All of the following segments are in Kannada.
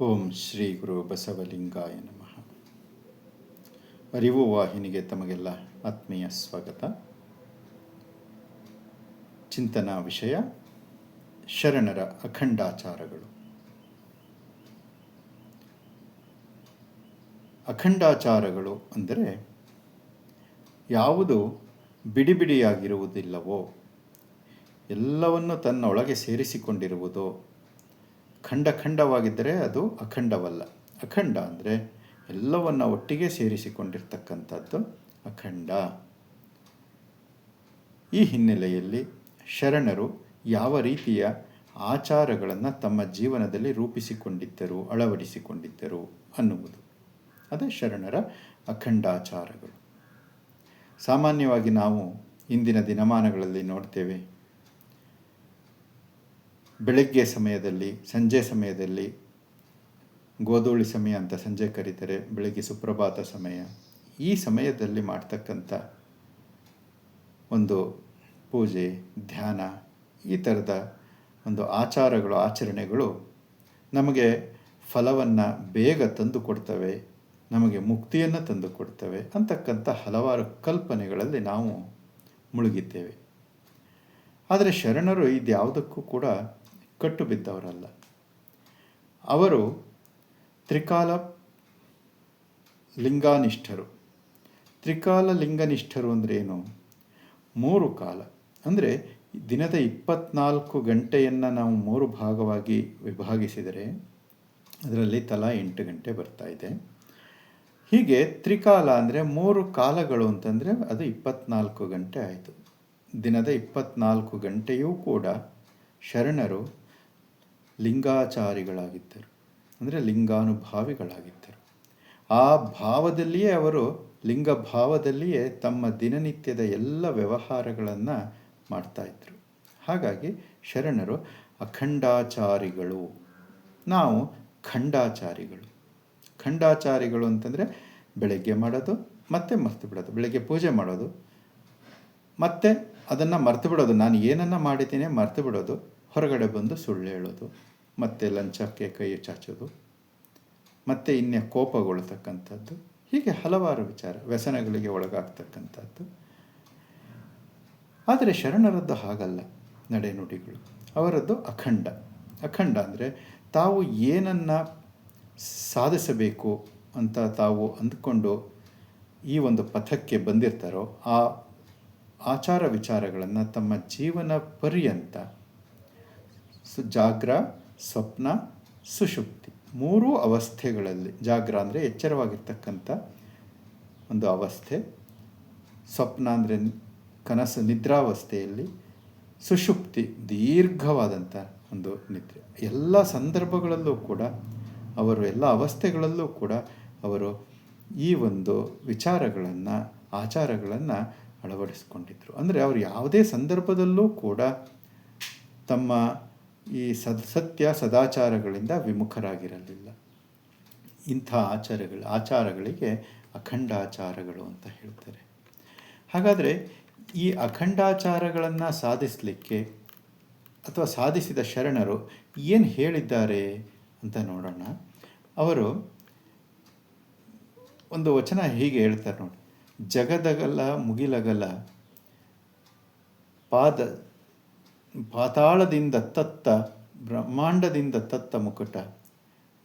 ಓಂ ಶ್ರೀ ಗುರು ಬಸವಲಿಂಗಾಯ ನಮಃ. ಅರಿವು ವಾಹಿನಿಗೆ ತಮಗೆಲ್ಲ ಆತ್ಮೀಯ ಸ್ವಾಗತ. ಚಿಂತನಾ ವಿಷಯ, ಶರಣರ ಅಖಂಡಾಚಾರಗಳು. ಅಖಂಡಾಚಾರಗಳು ಅಂದರೆ ಯಾವುದು ಬಿಡಿಬಿಡಿಯಾಗಿರುವುದಿಲ್ಲವೋ, ಎಲ್ಲವನ್ನು ತನ್ನೊಳಗೆ ಸೇರಿಸಿಕೊಂಡಿರುವುದೋ ಖಂಡ ಖಂಡವಾಗಿದ್ದರೆ ಅದು ಅಖಂಡವಲ್ಲ. ಅಖಂಡ ಅಂದರೆ ಎಲ್ಲವನ್ನು ಒಟ್ಟಿಗೆ ಸೇರಿಸಿಕೊಂಡಿರ್ತಕ್ಕಂಥದ್ದು ಅಖಂಡ. ಈ ಹಿನ್ನೆಲೆಯಲ್ಲಿ ಶರಣರು ಯಾವ ರೀತಿಯ ಆಚಾರಗಳನ್ನು ತಮ್ಮ ಜೀವನದಲ್ಲಿ ರೂಪಿಸಿಕೊಂಡಿದ್ದರು, ಅಳವಡಿಸಿಕೊಂಡಿದ್ದರು ಅನ್ನುವುದು. ಅದೇ ಶರಣರ ಅಖಂಡಾಚಾರಗಳು. ಸಾಮಾನ್ಯವಾಗಿ ನಾವು ಇಂದಿನ ದಿನಮಾನಗಳಲ್ಲಿ ನೋಡ್ತೇವೆ ಬೆಳಗ್ಗೆ ಸಮಯದಲ್ಲಿ, ಸಂಜೆ ಸಮಯದಲ್ಲಿ, ಗೋಧೂಳಿ ಸಮಯ ಅಂತ ಸಂಜೆ ಕರೀತಾರೆ, ಬೆಳಗ್ಗೆ ಸುಪ್ರಭಾತ ಸಮಯ. ಈ ಸಮಯದಲ್ಲಿ ಮಾಡ್ತಕ್ಕಂಥ ಒಂದು ಪೂಜೆ, ಧ್ಯಾನ, ಈ ಥರದ ಒಂದು ಆಚಾರಗಳು, ಆಚರಣೆಗಳು ನಮಗೆ ಫಲವನ್ನು ಬೇಗ ತಂದು ಕೊಡ್ತವೆ, ನಮಗೆ ಮುಕ್ತಿಯನ್ನು ತಂದು ಕೊಡ್ತವೆ ಅಂತಕ್ಕಂಥ ಹಲವಾರು ಕಲ್ಪನೆಗಳಲ್ಲಿ ನಾವು ಮುಳುಗಿದ್ದೇವೆ. ಆದರೆ ಶರಣರು ಇದ್ಯಾವುದಕ್ಕೂ ಕೂಡ ಕಟ್ಟು ಬಿದ್ದವರಲ್ಲ ಅವರು ತ್ರಿಕಾಲ ಲಿಂಗಾನಿಷ್ಠರು. ತ್ರಿಕಾಲ ಲಿಂಗನಿಷ್ಠರು ಅಂದರೆ ಏನು? ಮೂರು ಕಾಲ. ಅಂದರೆ ದಿನದ ಇಪ್ಪತ್ನಾಲ್ಕು ಗಂಟೆಯನ್ನು ನಾವು ಮೂರು ಭಾಗವಾಗಿ ವಿಭಾಗಿಸಿದರೆ ಅದರಲ್ಲಿ ತಲಾ ಎಂಟು ಗಂಟೆ ಬರ್ತಾ ಇದೆ. ಹೀಗೆ ತ್ರಿಕಾಲ ಅಂದರೆ ಮೂರು ಕಾಲಗಳು ಅಂತಂದರೆ ಅದು ಇಪ್ಪತ್ನಾಲ್ಕು ಗಂಟೆ ಆಯಿತು. ದಿನದ ಇಪ್ಪತ್ನಾಲ್ಕು ಗಂಟೆಯೂ ಕೂಡ ಶರಣರು ಲಿಂಗಾಚಾರಿಗಳಾಗಿದ್ದರು. ಅಂದರೆ ಲಿಂಗಾನುಭಾವಿಗಳಾಗಿದ್ದರು. ಆ ಭಾವದಲ್ಲಿಯೇ ಅವರು ಲಿಂಗ ಭಾವದಲ್ಲಿಯೇ ತಮ್ಮ ದಿನನಿತ್ಯದ ಎಲ್ಲ ವ್ಯವಹಾರಗಳನ್ನು ಮಾಡ್ತಾಯಿದ್ರು ಹಾಗಾಗಿ ಶರಣರು ಅಖಂಡಾಚಾರಿಗಳು. ನಾವು ಖಂಡಾಚಾರಿಗಳು. ಖಂಡಾಚಾರಿಗಳು ಅಂತಂದರೆ ಬೆಳಗ್ಗೆ ಮಾಡೋದು, ಮತ್ತೆ ಮರ್ತು ಬಿಡೋದು. ಬೆಳಗ್ಗೆ ಪೂಜೆ ಮಾಡೋದು, ಮತ್ತೆ ಅದನ್ನು ಮರ್ತು ಬಿಡೋದು. ನಾನು ಏನನ್ನು ಮಾಡಿದ್ದೀನಿ ಮರ್ತು ಬಿಡೋದು. ಹೊರಗಡೆ ಬಂದು ಸುಳ್ಳು ಹೇಳೋದು, ಮತ್ತೆ ಲಂಚಕ್ಕೆ ಕೈ ಚಾಚೋದು, ಮತ್ತು ಇನ್ನೇ ಕೋಪಗೊಳ್ತಕ್ಕಂಥದ್ದು ಹೀಗೆ ಹಲವಾರು ವಿಚಾರ, ವ್ಯಸನಗಳಿಗೆ ಒಳಗಾಗ್ತಕ್ಕಂಥದ್ದು. ಆದರೆ ಶರಣರದ್ದು ಹಾಗಲ್ಲ ನಡೆನುಡಿಗಳು ಅವರದ್ದು ಅಖಂಡ. ಅಖಂಡ ಅಂದರೆ ತಾವು ಏನನ್ನು ಸಾಧಿಸಬೇಕು ಅಂತ ತಾವು ಅಂದ್ಕೊಂಡು ಈ ಒಂದು ಪಥಕ್ಕೆ ಬಂದಿರ್ತಾರೋ ಆ ಆಚಾರ ವಿಚಾರಗಳನ್ನು ತಮ್ಮ ಜೀವನ ಪರ್ಯಂತ ಸು ಜಾಗ್ರ, ಸ್ವಪ್ನ ಸುಷುಪ್ತಿ ಮೂರೂ ಅವಸ್ಥೆಗಳಲ್ಲಿ, ಜಾಗ್ರ ಅಂದರೆ ಎಚ್ಚರವಾಗಿರ್ತಕ್ಕಂಥ ಒಂದು ಅವಸ್ಥೆ. ಸ್ವಪ್ನ ಅಂದರೆ ಕನಸು ನಿದ್ರಾವಸ್ಥೆಯಲ್ಲಿ ಸುಷುಪ್ತಿ ದೀರ್ಘವಾದಂಥ ಒಂದು ನಿದ್ರೆ. ಎಲ್ಲ ಸಂದರ್ಭಗಳಲ್ಲೂ ಕೂಡ, ಅವರು ಎಲ್ಲ ಅವಸ್ಥೆಗಳಲ್ಲೂ ಕೂಡ ಅವರು ಈ ಒಂದು ವಿಚಾರಗಳನ್ನು, ಆಚಾರಗಳನ್ನು ಅಳವಡಿಸ್ಕೊಂಡಿದ್ರು. ಅಂದರೆ ಅವರು ಯಾವುದೇ ಸಂದರ್ಭದಲ್ಲೂ ಕೂಡ ತಮ್ಮ ಈ ಸದ್ ಸತ್ಯ ಸದಾಚಾರಗಳಿಂದ ವಿಮುಖರಾಗಿರಲಿಲ್ಲ. ಇಂಥ ಆಚಾರಗಳು ಆಚಾರಗಳಿಗೆ ಅಖಂಡಾಚಾರಗಳು ಅಂತ ಹೇಳ್ತಾರೆ. ಹಾಗಾದರೆ ಈ ಅಖಂಡಾಚಾರಗಳನ್ನು ಸಾಧಿಸಲಿಕ್ಕೆ ಅಥವಾ ಸಾಧಿಸಿದ ಶರಣರು ಏನು ಹೇಳಿದ್ದಾರೆ ಅಂತ ನೋಡೋಣ. ಅವರು ಒಂದು ವಚನ ಹೀಗೆ ಹೇಳ್ತಾರೆ ನೋಡಿ. ಜಗದಗಲ ಮುಗಿಲಗಲ ಪಾದ ಪಾತಾಳದಿಂದ ತತ್ತ, ಬ್ರಹ್ಮಾಂಡದಿಂದ ತತ್ತ ಮುಕುಟ.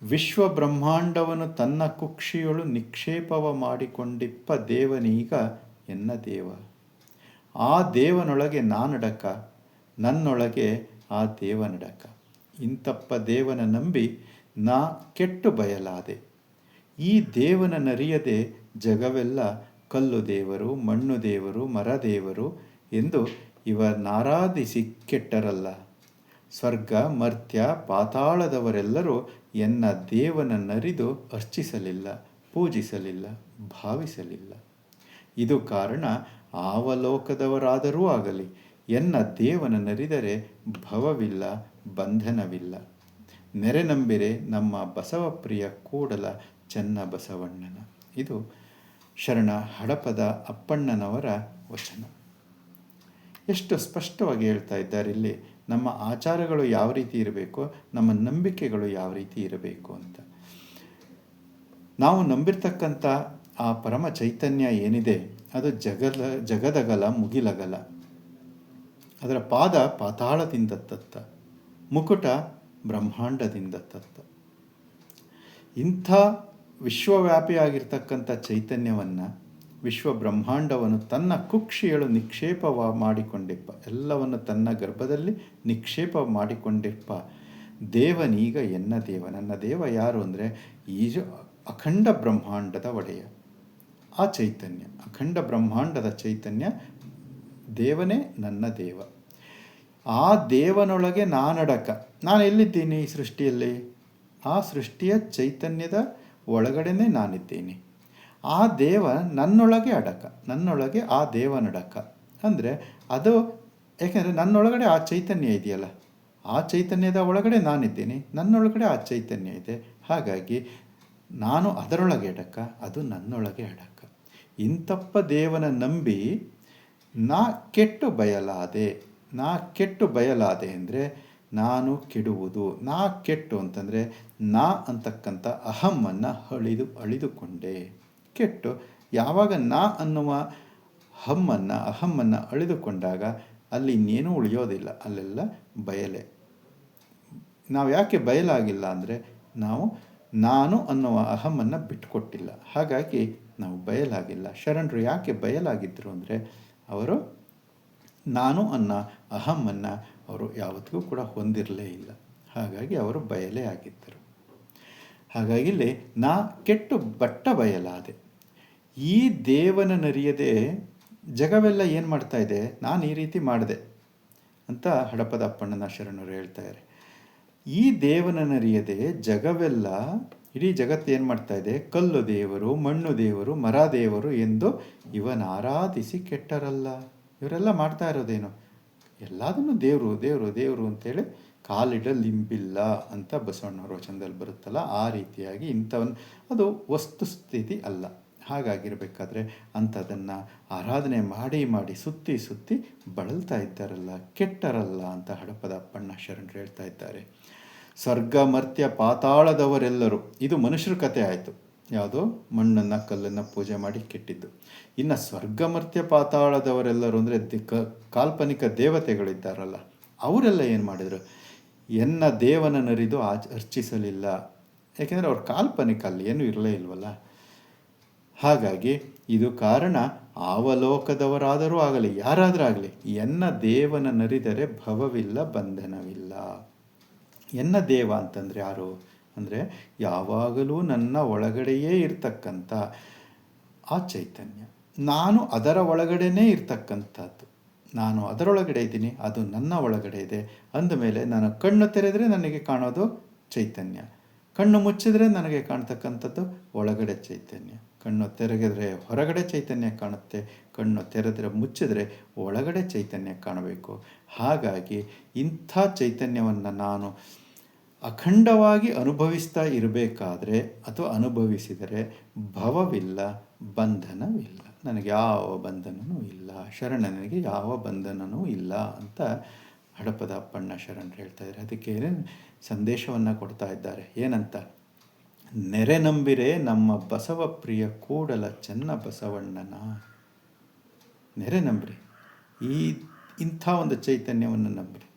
ವಿಶ್ವ ಬ್ರಹ್ಮಾಂಡವನ್ನು ತನ್ನ ಕುಕ್ಷಿಯೊಳು ನಿಕ್ಷೇಪವ ಮಾಡಿಕೊಂಡಿಪ್ಪ ದೇವನೀಗ ಎನ್ನ ದೇವ. ಆ ದೇವನೊಳಗೆ ನಾನಡಕ, ನನ್ನೊಳಗೆ ಆ ದೇವನಡಕ ಇಂತಪ್ಪ ದೇವನ ನಂಬಿ ನಾ ಕೆಟ್ಟು ಬಯಲಾದೆ. ಈ ದೇವನ ನರಿಯದೆ ಜಗವೆಲ್ಲ ಕಲ್ಲು ದೇವರು, ಮಣ್ಣು ದೇವರು ಮರದೇವರು ಎಂದು ಇವನಾರಾಧಿಸಿ ಕೆಟ್ಟರಲ್ಲ ಸ್ವರ್ಗ, ಮರ್ತ್ಯ, ಪಾತಾಳದವರೆಲ್ಲರೂ ಎನ್ನ ದೇವನ ನರಿದು ಅರ್ಚಿಸಲಿಲ್ಲ, ಪೂಜಿಸಲಿಲ್ಲ, ಭಾವಿಸಲಿಲ್ಲ. ಇದು ಕಾರಣ ಆವಲೋಕದವರಾದರೂ ಆಗಲಿ, ಎನ್ನ ದೇವನ ನರಿದರೆ ಭವವಿಲ್ಲ, ಬಂಧನವಿಲ್ಲ. ನೆರೆನಂಬಿರೆ ನಮ್ಮ ಬಸವಪ್ರಿಯ ಕೂಡಲ ಚೆನ್ನ ಬಸವಣ್ಣನ. ಇದು ಶರಣ ಹಡಪದ ಅಪ್ಪಣ್ಣನವರ ವಚನ. ಎಷ್ಟು ಸ್ಪಷ್ಟವಾಗಿ ಹೇಳ್ತಾ ಇದ್ದಾರೆ ಇಲ್ಲಿ, ನಮ್ಮ ಆಚಾರಗಳು ಯಾವ ರೀತಿ ಇರಬೇಕು, ನಮ್ಮ ನಂಬಿಕೆಗಳು ಯಾವ ರೀತಿ ಇರಬೇಕು ಅಂತ. ನಾವು ನಂಬಿರ್ತಕ್ಕಂಥ ಆ ಪರಮ ಚೈತನ್ಯ ಏನಿದೆ, ಅದು ಜಗದ, ಜಗದಗಲ, ಮುಗಿಲಗಲ. ಅದರ ಪಾದ ಪಾತಾಳದಿಂದ ತತ್ತ, ಮುಕುಟ ಬ್ರಹ್ಮಾಂಡದಿಂದ ತತ್ತ. ಇಂಥ ವಿಶ್ವವ್ಯಾಪಿಯಾಗಿರ್ತಕ್ಕಂಥ ಚೈತನ್ಯವನ್ನು ವಿಶ್ವ ಬ್ರಹ್ಮಾಂಡವನ್ನು ತನ್ನ ಕುಕ್ಷಿಯಳು ನಿಕ್ಷೇಪ ಮಾಡಿಕೊಂಡಿಪ್ಪ. ಎಲ್ಲವನ್ನು ತನ್ನ ಗರ್ಭದಲ್ಲಿ ನಿಕ್ಷೇಪ ಮಾಡಿಕೊಂಡಿಪ್ಪ. ದೇವನೀಗ ಎನ್ನ ದೇವ? ನನ್ನ ದೇವ ಯಾರು ಅಂದರೆ ಈಜು ಅಖಂಡ ಬ್ರಹ್ಮಾಂಡದ ಒಡೆಯ. ಆ ಚೈತನ್ಯ, ಅಖಂಡ ಬ್ರಹ್ಮಾಂಡದ ಚೈತನ್ಯ ದೇವನೇ ನನ್ನ ದೇವ. ಆ ದೇವನೊಳಗೆ ನಾನಡಕ. ನಾನು ಎಲ್ಲಿದ್ದೀನಿ ಈ ಸೃಷ್ಟಿಯಲ್ಲಿ? ಆ ಸೃಷ್ಟಿಯ ಚೈತನ್ಯದ ಒಳಗಡೆನೇ ನಾನಿದ್ದೀನಿ. ಆ ದೇವ ನನ್ನೊಳಗೆ ಅಡಕ, ನನ್ನೊಳಗೆ ಆ ದೇವನಡಕ ಅಂದರೆ ಅದು, ಏಕೆಂದರೆ ನನ್ನೊಳಗಡೆ ಆ ಚೈತನ್ಯ ಇದೆಯಲ್ಲ, ಆ ಚೈತನ್ಯದ ಒಳಗಡೆ ನಾನಿದ್ದೀನಿ, ನನ್ನೊಳಗಡೆ ಆ ಚೈತನ್ಯ ಇದೆ. ಹಾಗಾಗಿ ನಾನು ಅದರೊಳಗೆ ಅಡಕ, ಅದು ನನ್ನೊಳಗೆ ಅಡಕ. ಇಂತಪ್ಪ ದೇವನ ನಂಬಿ ನಾ ಕೆಟ್ಟು ಬಯಲಾದೆ, ನಾ ಕೆಟ್ಟು ಬಯಲಾದೆ ಅಂದರೆ ನಾನು ಕೆಡುವುದು. ನಾ ಕೆಟ್ಟು ಅಂತಂದರೆ ನಾ ಅಂತಕ್ಕಂಥ ಅಹಮ್ಮನ್ನು ಅಳಿದು, ಅಳಿದುಕೊಂಡೆ. ಕೆಟ್ಟು ಯಾವಾಗ ನಾ ಅನ್ನುವ ಹಮ್ಮನ್ನು, ಅಹಮ್ಮನ್ನು ಅಳಿದುಕೊಂಡಾಗ ಅಲ್ಲಿ ಇನ್ನೇನೂ ಉಳಿಯೋದಿಲ್ಲ, ಅಲ್ಲೆಲ್ಲ ಬಯಲೆ. ನಾವು ಯಾಕೆ ಬಯಲಾಗಿಲ್ಲ ಅಂದರೆ ನಾವು ನಾನು ಅನ್ನುವ ಅಹಮ್ಮನ್ನು ಬಿಟ್ಟುಕೊಟ್ಟಿಲ್ಲ ಹಾಗಾಗಿ ನಾವು ಬಯಲಾಗಿಲ್ಲ. ಶರಣರು ಯಾಕೆ ಬಯಲಾಗಿದ್ದರು ಅಂದರೆ ಅವರು ನಾನು ಅನ್ನೋ ಅಹಮ್ಮನ್ನು ಅವರು ಯಾವತ್ತಿಗೂ ಕೂಡ ಹೊಂದಿರಲೇ ಇಲ್ಲ. ಹಾಗಾಗಿ ಅವರು ಬಯಲೇ ಆಗಿದ್ದರು. ಹಾಗಾಗಿ ಇಲ್ಲಿ ನಾ ಕೆಟ್ಟು ಬಟ್ಟ ಬಯಲಾದೆ. ಈ ದೇವನ ನರಿಯದೆ ಜಗವೆಲ್ಲ ಏನು ಮಾಡ್ತಾ ಇದೆ? ನಾನು ಈ ರೀತಿ ಮಾಡಿದೆ ಅಂತ ಹಡಪದ ಅಪ್ಪಣ್ಣನ ಶರಣರು ಹೇಳ್ತಾರೆ ಈ ದೇವನನ್ನರಿಯದೆ ಜಗವೆಲ್ಲ ಇಡೀ ಜಗತ್ತು ಏನು ಮಾಡ್ತಾ ಇದೆ? ಕಲ್ಲು ದೇವರು, ಮಣ್ಣು ದೇವರು, ಮರ ದೇವರು ಎಂದು ಇವನ ಆರಾಧಿಸಿ ಕೆಟ್ಟರಲ್ಲ. ಇವರೆಲ್ಲ ಮಾಡ್ತಾ ಇರೋದೇನು? ಎಲ್ಲದನ್ನು ದೇವರು ದೇವರು ದೇವರು ಅಂತೇಳಿ ಕಾಲಿಡಲಿಂಬಿಲ್ಲ ಅಂತ ಬಸವಣ್ಣವ್ರ ವಚನದಲ್ಲಿ ಬರುತ್ತಲ್ಲ, ಆ ರೀತಿಯಾಗಿ ಇಂಥವನ್ನ ಅದು ವಸ್ತುಸ್ಥಿತಿ ಅಲ್ಲ. ಹಾಗಾಗಿರಬೇಕಾದ್ರೆ ಅಂಥದನ್ನು ಆರಾಧನೆ ಮಾಡಿ ಮಾಡಿ ಸುತ್ತಿ ಸುತ್ತಿ ಬಳಲ್ತಾ ಇದ್ದಾರಲ್ಲ, ಕೆಟ್ಟರಲ್ಲ ಅಂತ ಹಡಪದ ಅಪ್ಪಣ್ಣ ಶರಣರು ಹೇಳ್ತಾ ಇದ್ದಾರೆ. ಸ್ವರ್ಗ ಮರ್ತ್ಯ ಪಾತಾಳದವರೆಲ್ಲರೂ, ಇದು ಮನುಷ್ಯರ ಕಥೆ ಆಯಿತು. ಯಾವುದೋ ಮಣ್ಣನ್ನು, ಕಲ್ಲನ್ನು ಪೂಜೆ ಮಾಡಿ ಕೆಟ್ಟಿದ್ದು. ಇನ್ನು ಸ್ವರ್ಗ ಮರ್ತ್ಯ ಪಾತಾಳದವರೆಲ್ಲರೂ ಅಂದರೆ ಕಾಲ್ಪನಿಕ ದೇವತೆಗಳಿದ್ದಾರಲ್ಲ, ಅವರೆಲ್ಲ ಏನು ಮಾಡಿದರು? ಎನ್ನ ದೇವನ ನರಿದು ಆಚ, ಅರ್ಚಿಸಲಿಲ್ಲ. ಯಾಕೆಂದರೆ ಅವ್ರ ಕಾಲ್ಪನಿಕ ಅಲ್ಲಿ ಏನೂ ಇರಲೇ ಇಲ್ವಲ್ಲ? ಹಾಗಾಗಿ ಇದು ಕಾರಣ ಅವಲೋಕದವರಾದರೂ ಆಗಲಿ, ಯಾರಾದರೂ ಆಗಲಿ, ಎನ್ನ ದೇವನ ನರಿದರೆ ಭವವಿಲ್ಲ, ಬಂಧನವಿಲ್ಲ. ಎನ್ನ ದೇವ ಅಂತಂದರೆ ಯಾರು? ಅಂದರೆ ಯಾವಾಗಲೂ ನನ್ನ ಒಳಗಡೆಯೇ ಇರ್ತಕ್ಕಂಥ ಆ ಚೈತನ್ಯ. ನಾನು ಅದರ ಒಳಗಡೆನೇ ಇರ್ತಕ್ಕಂಥದ್ದು. ನಾನು ಅದರೊಳಗಡೆ ಇದ್ದೀನಿ, ಅದು ನನ್ನ ಒಳಗಡೆ ಇದೆ ಅಂದಮೇಲೆ ನಾನು ಕಣ್ಣು ತೆರೆದರೆ ನನಗೆ ಕಾಣೋದು ಚೈತನ್ಯ. ಕಣ್ಣು ಮುಚ್ಚಿದರೆ ನನಗೆ ಕಾಣ್ತಕ್ಕಂಥದ್ದು ಒಳಗಡೆ ಚೈತನ್ಯ. ಕಣ್ಣು ತೆರೆಗಿದ್ರೆ ಹೊರಗಡೆ ಚೈತನ್ಯ ಕಾಣುತ್ತೆ, ಕಣ್ಣು ತೆರೆದ್ರೆ ಮುಚ್ಚಿದ್ರೆ ಒಳಗಡೆ ಚೈತನ್ಯ ಕಾಣಬೇಕು. ಹಾಗಾಗಿ ಇಂಥ ಚೈತನ್ಯವನ್ನು ನಾನು ಅಖಂಡವಾಗಿ ಅನುಭವಿಸ್ತಾ ಇರಬೇಕಾದ್ರೆ ಅಥವಾ ಅನುಭವಿಸಿದರೆ ಭವವಿಲ್ಲ, ಬಂಧನವಿಲ್ಲ. ನನಗೆ ಯಾವ ಬಂಧನವೂ ಇಲ್ಲ. ಶರಣನಿಗೆ ಯಾವ ಬಂಧನವೂ ಇಲ್ಲ ಅಂತ ಹಡಪದ ಅಪ್ಪಣ್ಣ ಶರಣರು ಹೇಳ್ತಾ ಇದ್ದಾರೆ. ಅದಕ್ಕೆ ಏನೇನು ಸಂದೇಶವನ್ನು ಕೊಡ್ತಾ ಇದ್ದಾರೆ? ಏನಂತ? ನೆರೆ ನಂಬಿರೆ ನಮ್ಮ ಬಸವ ಪ್ರಿಯ ಕೂಡಲ ಚೆನ್ನ ಬಸವಣ್ಣನ. ನೆರೆ ನಂಬ್ರಿ. ಈ ಇಂಥ ಒಂದು ಚೈತನ್ಯವನ್ನು ನಂಬ್ರಿ.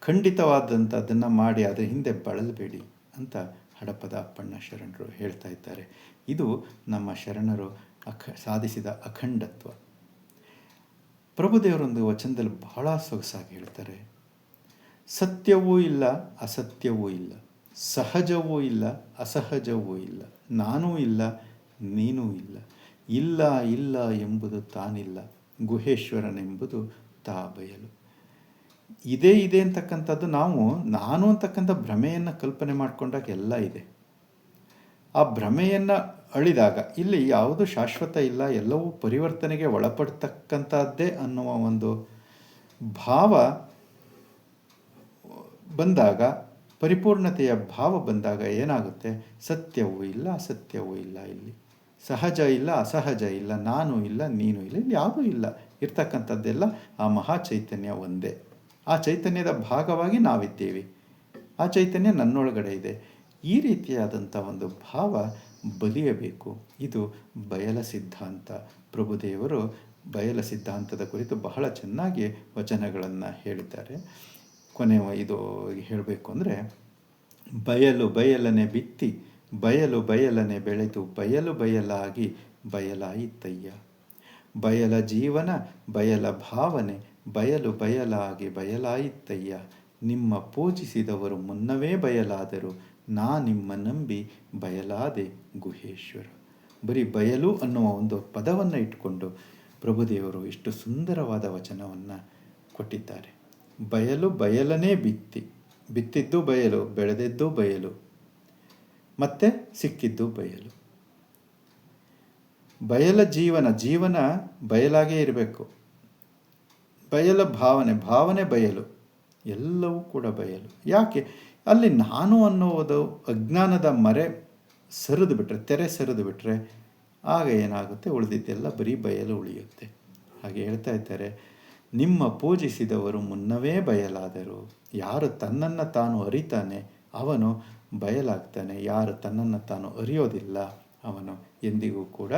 ಖಂಡಿತವಾದಂಥದ್ದನ್ನು ಮಾಡಿ ಅದರ ಹಿಂದೆ ಬಳಲಬೇಡಿ ಅಂತ ಹಡಪದ ಅಪ್ಪಣ್ಣ ಶರಣರು ಹೇಳ್ತಾ ಇದ್ದಾರೆ. ಇದು ನಮ್ಮ ಶರಣರು ಅಖ ಸಾಧಿಸಿದ ಅಖಂಡತ್ವ. ಪ್ರಭುದೇವರೊಂದು ವಚನದಲ್ಲಿ ಬಹಳ ಸೊಗಸಾಗಿ ಹೇಳ್ತಾರೆ. ಸತ್ಯವೂ ಇಲ್ಲ, ಅಸತ್ಯವೂ ಇಲ್ಲ. ಸಹಜವೂ ಇಲ್ಲ, ಅಸಹಜವೂ ಇಲ್ಲ, ನಾನೂ ಇಲ್ಲ, ನೀನೂ ಇಲ್ಲ. ಇಲ್ಲ ಇಲ್ಲ ಎಂಬುದು ತಾನಿಲ್ಲ, ಗುಹೇಶ್ವರನೆಂಬುದು ತಾ ಬಯಲು. ಇದೇ, ಇದೆ ಅಂತಕ್ಕಂಥದ್ದು ನಾವು, ನಾನು ಅಂತಕ್ಕಂಥ ಭ್ರಮೆಯನ್ನು ಕಲ್ಪನೆ ಮಾಡಿಕೊಂಡಾಗ ಎಲ್ಲ ಇದೆ. ಆ ಭ್ರಮೆಯನ್ನು ಅಳಿದಾಗ, ಇಲ್ಲಿ ಯಾವುದು ಶಾಶ್ವತ ಇಲ್ಲ, ಎಲ್ಲವೂ ಪರಿವರ್ತನೆಗೆ ಒಳಪಡ್ತಕ್ಕಂಥದ್ದೇ ಅನ್ನುವ ಒಂದು ಭಾವ ಬಂದಾಗ ಪರಿಪೂರ್ಣತೆಯ ಭಾವ ಬಂದಾಗ ಏನಾಗುತ್ತೆ? ಸತ್ಯವೂ ಇಲ್ಲ ಅಸತ್ಯವೂ ಇಲ್ಲ ಇಲ್ಲಿ. ಸಹಜ ಇಲ್ಲ, ಅಸಹಜ ಇಲ್ಲ, ನಾನು ಇಲ್ಲ, ನೀನು ಇಲ್ಲ, ಇಲ್ಲಿ ಯಾವುದೂ ಇಲ್ಲ. ಇರ್ತಕ್ಕಂಥದ್ದೆಲ್ಲ ಆ ಮಹಾ ಚೈತನ್ಯ ಒಂದೇ. ಆ ಚೈತನ್ಯದ ಭಾಗವಾಗಿ ನಾವಿದ್ದೇವೆ. ಆ ಚೈತನ್ಯ ನನ್ನೊಳಗಡೆ ಇದೆ. ಈ ರೀತಿಯಾದಂಥ ಒಂದು ಭಾವ ಬಲಿಯಬೇಕು. ಇದು ಬಯಲ ಸಿದ್ಧಾಂತ. ಪ್ರಭುದೇವರು ಬಯಲ ಸಿದ್ಧಾಂತದ ಕುರಿತು ಬಹಳ ಚೆನ್ನಾಗಿ ವಚನಗಳನ್ನು ಹೇಳಿದ್ದಾರೆ. ಕೊನೆ ಇದು ಹೇಳಬೇಕು ಅಂದರೆ, ಬಯಲು ಬಯಲನೆ ಬಿತ್ತಿ, ಬಯಲು ಬಯಲನೆ ಬೆಳೆದು, ಬಯಲು ಬಯಲಾಗಿ ಬಯಲಾಯಿತಯ್ಯ. ಬಯಲ ಜೀವನ, ಬಯಲ ಭಾವನೆ, ಬಯಲು ಬಯಲಾಗಿ ಬಯಲಾಯಿತಯ್ಯ. ನಿಮ್ಮ ಪೂಜಿಸಿದವರು ಮುನ್ನವೇ ಬಯಲಾದರು, ನಾ ನಿಮ್ಮ ನಂಬಿ ಬಯಲಾದೆ ಗುಹೇಶ್ವರ. ಬರೀ ಬಯಲು ಅನ್ನುವ ಒಂದು ಪದವನ್ನು ಇಟ್ಕೊಂಡು ಪ್ರಭುದೇವರು ಇಷ್ಟು ಸುಂದರವಾದ ವಚನವನ್ನು ಕೊಟ್ಟಿದ್ದಾರೆ. ಬಯಲು ಬಯಲನೇ ಬಿತ್ತಿ. ಬಿತ್ತಿದ್ದು ಬಯಲು, ಬೆಳೆದಿದ್ದು ಬಯಲು. ಮತ್ತೆ ಸಿಕ್ಕಿದ್ದು ಬಯಲು. ಬಯಲ ಜೀವನ ಜೀವನ ಬಯಲಾಗೇ ಇರಬೇಕು. ಬಯಲ ಭಾವನೆ ಭಾವನೆ ಬಯಲು. ಎಲ್ಲವೂ ಕೂಡ ಬಯಲು. ಯಾಕೆ? ಅಲ್ಲಿ ನಾನು ಅನ್ನುವುದು ಅಜ್ಞಾನದ ಮರೆ ಸರಿದು ಬಿಟ್ಟರೆ ತೆರೆ ಸರಿದು ಬಿಟ್ಟರೆ ಆಗ ಏನಾಗುತ್ತೆ? ಉಳಿದಿದ್ದೆಲ್ಲ ಬರೀ ಬಯಲು ಉಳಿಯುತ್ತೆ. ಹಾಗೆ ಹೇಳ್ತಾ ಇದ್ದಾರೆ. ನಿಮ್ಮ ಪೂಜಿಸಿದವರು ಮುನ್ನವೇ ಬಯಲಾದರು. ಯಾರು ತನ್ನನ್ನು ತಾನು ಅರಿತಾನೆ, ಅವನು ಬಯಲಾಗ್ತಾನೆ. ಯಾರು ತನ್ನನ್ನು ತಾನು ಅರಿಯೋದಿಲ್ಲ, ಅವನು ಎಂದಿಗೂ ಕೂಡ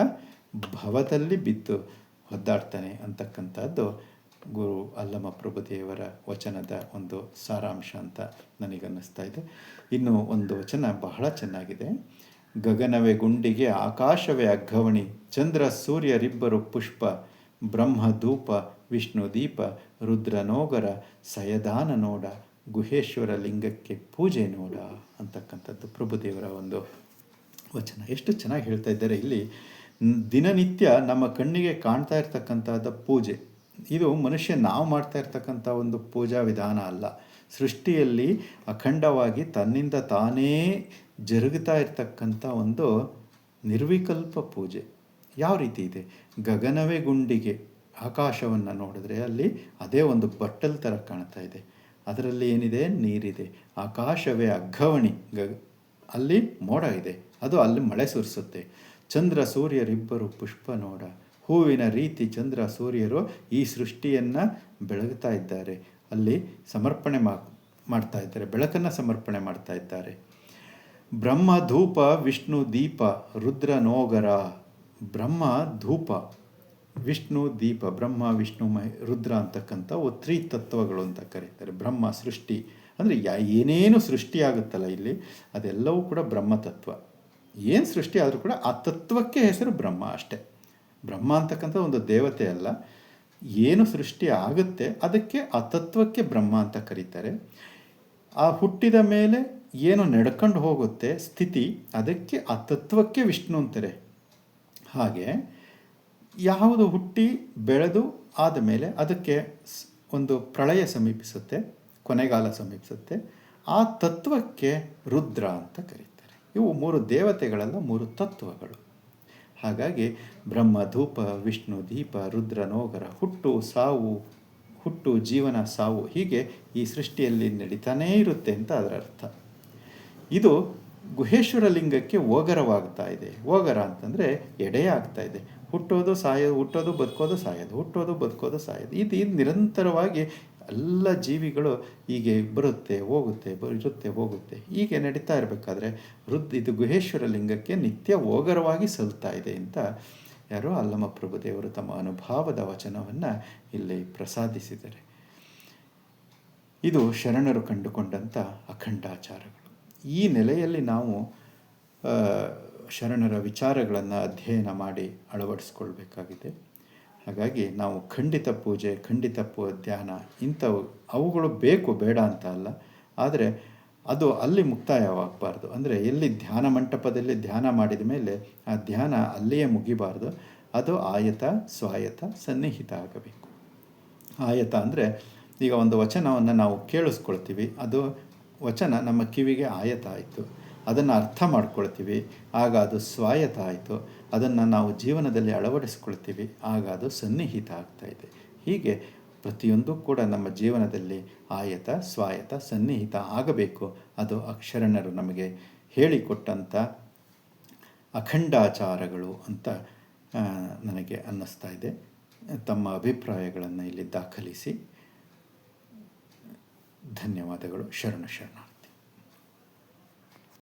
ಭವದಲ್ಲಿ ಬಿದ್ದು ಒದ್ದಾಡ್ತಾನೆ ಅಂತಕ್ಕಂಥದ್ದು ಗುರು ಅಲ್ಲಮ ಪ್ರಭುದೇವರ ವಚನದ ಒಂದು ಸಾರಾಂಶ ಅಂತ ನನಗನ್ನಿಸ್ತಾ ಇದೆ. ಇನ್ನು ಒಂದು ವಚನ ಬಹಳ ಚೆನ್ನಾಗಿದೆ. ಗಗನವೇ ಗುಂಡಿಗೆ, ಆಕಾಶವೇ ಅಗ್ಗವಣಿ, ಚಂದ್ರ ಸೂರ್ಯರಿಬ್ಬರು ಪುಷ್ಪ ಬ್ರಹ್ಮ ವಿಷ್ಣು ದೀಪ ರುದ್ರನೋಗರ ಸಯದಾನ ನೋಡ ಗುಹೇಶ್ವರ ಲಿಂಗಕ್ಕೆ ಪೂಜೆ ನೋಡ ಅಂತಕ್ಕಂಥದ್ದು ಪ್ರಭುದೇವರ ಒಂದು ವಚನ. ಎಷ್ಟು ಚೆನ್ನಾಗಿ ಹೇಳ್ತಾ ಇದ್ದಾರೆ ಇಲ್ಲಿ. ದಿನನಿತ್ಯ ನಮ್ಮ ಕಣ್ಣಿಗೆ ಕಾಣ್ತಾ ಇರ್ತಕ್ಕಂಥದ್ದು ಪೂಜೆ. ಇದು ಮನುಷ್ಯ ನಾವು ಮಾಡ್ತಾ ಇರ್ತಕ್ಕಂಥ ಒಂದು ಪೂಜಾ ವಿಧಾನ ಅಲ್ಲ. ಸೃಷ್ಟಿಯಲ್ಲಿ ಅಖಂಡವಾಗಿ ತನ್ನಿಂದ ತಾನೇ ಜರುಗುತ್ತಾ ಇರ್ತಕ್ಕಂಥ ಒಂದು ನಿರ್ವಿಕಲ್ಪ ಪೂಜೆ. ಯಾವ ರೀತಿ ಇದೆ? ಗಗನವೇ ಗುಂಡಿಗೆ. ಆಕಾಶವನ್ನು ನೋಡಿದ್ರೆ ಅಲ್ಲಿ ಅದೇ ಒಂದು ಬಟ್ಟಲ್ ಥರ ಕಾಣ್ತಾ ಇದೆ. ಅದರಲ್ಲಿ ಏನಿದೆ? ನೀರಿದೆ. ಆಕಾಶವೇ ಅಗ್ಗವಣಿ ಗ, ಅಲ್ಲಿ ಮೋಡ ಇದೆ. ಅದು ಅಲ್ಲಿ ಮಳೆ ಸುರಿಸುತ್ತೆ. ಚಂದ್ರ ಸೂರ್ಯರಿಬ್ಬರು ಪುಷ್ಪ ನೋಡ ಹೂವಿನ ರೀತಿ ಚಂದ್ರ ಸೂರ್ಯರು ಈ ಸೃಷ್ಟಿಯನ್ನು ಬೆಳಗ್ತಾ ಇದ್ದಾರೆ. ಅಲ್ಲಿ ಸಮರ್ಪಣೆ ಮಾ, ಮಾಡ್ತಾ ಇದ್ದಾರೆ. ಬೆಳಕನ್ನು ಸಮರ್ಪಣೆ ಮಾಡ್ತಾ ಇದ್ದಾರೆ. ಬ್ರಹ್ಮ ಧೂಪ ವಿಷ್ಣು ದೀಪ ರುದ್ರ ನೋಗರ. ಬ್ರಹ್ಮ ಧೂಪ. ವಿಷ್ಣು, ದೀಪ, ಬ್ರಹ್ಮ, ವಿಷ್ಣು, ಮಹಿ, ರುದ್ರ ಅಂತಕ್ಕಂಥ ತ್ರಿ ತತ್ವಗಳು ಅಂತ ಕರೀತಾರೆ. ಬ್ರಹ್ಮ, ಸೃಷ್ಟಿ. ಅಂದರೆ ಯಾ, ಏನೇನು ಸೃಷ್ಟಿಯಾಗುತ್ತಲ್ಲ ಇಲ್ಲಿ, ಅದೆಲ್ಲವೂ ಕೂಡ ಬ್ರಹ್ಮ ತತ್ವ. ಏನು ಸೃಷ್ಟಿ ಆದರೂ ಕೂಡ ಆ ತತ್ವಕ್ಕೆ ಹೆಸರು ಬ್ರಹ್ಮ ಅಷ್ಟೇ. ಬ್ರಹ್ಮ ಅಂತಕ್ಕಂಥ ಒಂದು ದೇವತೆ ಅಲ್ಲ. ಏನು ಸೃಷ್ಟಿ ಆಗುತ್ತೆ, ಅದಕ್ಕೆ ಆ ತತ್ವಕ್ಕೆ ಬ್ರಹ್ಮ ಅಂತ ಕರೀತಾರೆ. ಆ ಹುಟ್ಟಿದ ಮೇಲೆ ಏನು ನಡ್ಕೊಂಡು ಹೋಗುತ್ತೆ, ಸ್ಥಿತಿ, ಅದಕ್ಕೆ ಆ ತತ್ವಕ್ಕೆ ವಿಷ್ಣು ಅಂತಾರೆ. ಹಾಗೆ ಯಾವುದು ಹುಟ್ಟಿ ಬೆಳೆದು ಆದ ಮೇಲೆ ಅದಕ್ಕೆ ಒಂದು ಪ್ರಳಯ ಸಮೀಪಿಸುತ್ತೆ, ಕೊನೆಗಾಲ ಸಮೀಪಿಸುತ್ತೆ. ಆ ತತ್ವಕ್ಕೆ ರುದ್ರ ಅಂತ ಕರೀತಾರೆ. ಇವು ಮೂರು ದೇವತೆಗಳಲ್ಲ, ಮೂರು ತತ್ವಗಳು. ಹಾಗಾಗಿ ಬ್ರಹ್ಮ, ಧೂಪ, ವಿಷ್ಣು, ದೀಪ, ರುದ್ರ, ನೋಗರ, ಹುಟ್ಟು, ಸಾವು, ಹುಟ್ಟು, ಜೀವನ, ಸಾವು ಹೀಗೆ ಈ ಸೃಷ್ಟಿಯಲ್ಲಿ ನಡೀತಾನೇ ಇರುತ್ತೆ ಅಂತ ಅದರ ಅರ್ಥ. ಇದು ಗುಹೇಶ್ವರ ಲಿಂಗಕ್ಕೆ ಓಗರವಾಗ್ತಾ ಇದೆ. ಓಗರ ಅಂತಂದರೆ ಎಡೆಯಾಗ್ತಾ ಇದೆ. ಹುಟ್ಟೋದು ಸಾಯೋದು, ಹುಟ್ಟೋದು ಬದುಕೋದು ಸಾಯೋದು, ಹುಟ್ಟೋದು ಬದುಕೋದು ಸಾಯೋದು. ಇದು ನಿರಂತರವಾಗಿ ಎಲ್ಲ ಜೀವಿಗಳು ಹೀಗೆ ಬರುತ್ತೆ, ಹೋಗುತ್ತೆ ಬರುತ್ತೆ, ಹೋಗುತ್ತೆ. ಹೀಗೆ ನಡೀತಾ ಇರಬೇಕಾದ್ರೆ ವೃದ್ಧ, ಇದು ಗುಹೇಶ್ವರ ಲಿಂಗಕ್ಕೆ ನಿತ್ಯ ಓಗರವಾಗಿ ಸಲ್ತಾ ಇದೆ ಅಂತ ಯಾರೋ ಅಲ್ಲಮ ಪ್ರಭುದೇವರು ತಮ್ಮ ಅನುಭಾವದ ವಚನವನ್ನು ಇಲ್ಲಿ ಪ್ರಸಾದಿಸಿದ್ದಾರೆ. ಇದು ಶರಣರು ಕಂಡುಕೊಂಡಂಥ ಅಖಂಡಾಚಾರಗಳು. ಈ ನೆಲೆಯಲ್ಲಿ ನಾವು ಶರಣರ ವಿಚಾರಗಳನ್ನು ಅಧ್ಯಯನ ಮಾಡಿ ಅಳವಡಿಸ್ಕೊಳ್ಬೇಕಾಗಿದೆ. ಹಾಗಾಗಿ ನಾವು ಖಂಡಿತ ಪೂಜೆ, ಖಂಡಿತ ಪೂ, ಧ್ಯಾನ ಇಂಥವು ಅವುಗಳು ಬೇಕು ಬೇಡ ಅಂತ ಅಲ್ಲ. ಆದರೆ ಅದು ಅಲ್ಲಿ ಮುಕ್ತಾಯವಾಗಬಾರ್ದು. ಅಂದರೆ ಎಲ್ಲಿ ಧ್ಯಾನ ಮಂಟಪದಲ್ಲಿ ಧ್ಯಾನ ಮಾಡಿದ ಮೇಲೆ ಆ ಧ್ಯಾನ ಅಲ್ಲಿಯೇ ಮುಗಿಬಾರ್ದು. ಅದು ಆಯತ ಸ್ವಾಯತ ಸನ್ನಿಹಿತ ಆಗಬೇಕು. ಆಯತ ಅಂದರೆ ಈಗ ಒಂದು ವಚನವನ್ನು ನಾವು ಕೇಳಿಸ್ಕೊಳ್ತೀವಿ. ಅದು ವಚನ ನಮ್ಮ ಕಿವಿಗೆ ಆಯತ ಆಯಿತು. ಅದನ್ನು ಅರ್ಥ ಮಾಡ್ಕೊಳ್ತೀವಿ, ಆಗ ಅದು ಸ್ವಾಯತ ಆಯಿತು ಅದನ್ನು ನಾವು ಜೀವನದಲ್ಲಿ ಅಳವಡಿಸ್ಕೊಳ್ತೀವಿ, ಆಗ ಅದು ಸನ್ನಿಹಿತ ಇದೆ. ಹೀಗೆ ಪ್ರತಿಯೊಂದು ಕೂಡ ನಮ್ಮ ಜೀವನದಲ್ಲಿ ಆಯತ ಸ್ವಾಯತ ಸನ್ನಿಹಿತ ಆಗಬೇಕು. ಅದು ಅಕ್ಷರಣರು ನಮಗೆ ಹೇಳಿಕೊಟ್ಟಂಥ ಅಖಂಡಾಚಾರಗಳು ಅಂತ ನನಗೆ ಅನ್ನಿಸ್ತಾ ಇದೆ. ತಮ್ಮ ಅಭಿಪ್ರಾಯಗಳನ್ನು ಇಲ್ಲಿ ದಾಖಲಿಸಿ. ಧನ್ಯವಾದಗಳು. ಶರಣ ಶರಣ